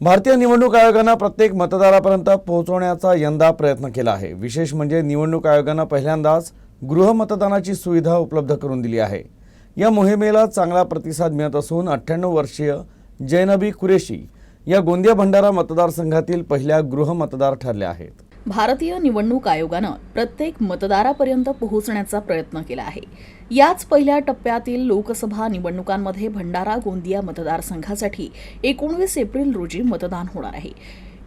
भारतीय निवडणूक आयोगानं प्रत्येक मतदारापर्यंत पोहोचवण्याचा यंदा प्रयत्न केला आहे. विशेष म्हणजे निवडणूक आयोगानं पहिल्यांदाच गृहमतदानाची सुविधा उपलब्ध करून दिली आहे. या मोहिमेला चांगला प्रतिसाद मिळत असून अठ्ठ्याण्णव वर्षीय जैनबी कुरेशी या गोंदिया भंडारा मतदारसंघातील पहिल्या गृहमतदार ठरल्या आहेत. भारतीय निवडणूक आयोगानं प्रत्येक मतदारापर्यंत पोहोचण्याचा प्रयत्न केला आहे. याच पहिल्या टप्प्यातील लोकसभा निवडणुकांमध्ये भंडारा गोंदिया मतदारसंघासाठी एकोणवीस एप्रिल रोजी मतदान होणार आहे.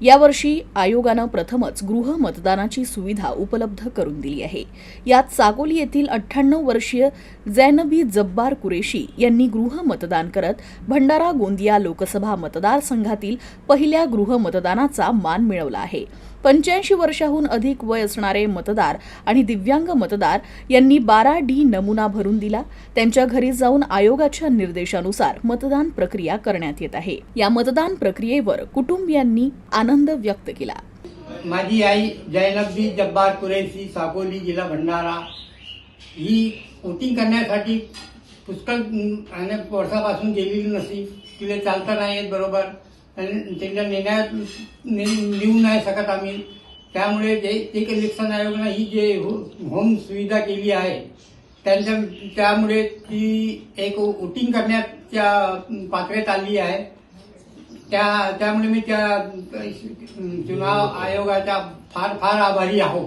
यावर्षी आयोगानं प्रथमच गृह मतदानाची सुविधा उपलब्ध करून दिली आहे. यात साकोली येथील अठ्ठ्याण्णव वर्षीय जैनबी जब्बार कुरेशी यांनी गृह मतदान करत भंडारा गोंदिया लोकसभा मतदारसंघातील पहिल्या गृह मतदानाचा मान मिळवला आहे. पंच्याऐंशी वर्षाहून अधिक वय असणारे मतदार आणि दिव्यांग मतदार यांनी बारा डी नमुना भरून दिला. त्यांच्या घरी जाऊन आयोगाच्या निर्देशानुसार मतदान प्रक्रिया करण्यात येत आहे. या मतदान प्रक्रियेवर कुटुंबियांनी आनंद व्यक्त केला. माझी आई जैनबी जब्बार कुरेशी साकोली जिल्हा भंडारा ही वोटिंग करण्यासाठी पुष्कळ अनेक वर्षापासून गेलेली नसती. तिला चालता नाही येत बरोबर. आणि त्यांच्या नेण्यात ने नेऊ नाही शकत आम्ही. त्यामुळे जे एक इलेक्शन आयोगानं ही जे हो- होम सुविधा केली आहे त्यांच्या त्यामुळे ती एक वोटिंग करण्याच्या पात्रेत आली आहे. त्या त्यामुळे मी त्या चुनाव आयोगाचा फार फार आभारी आहो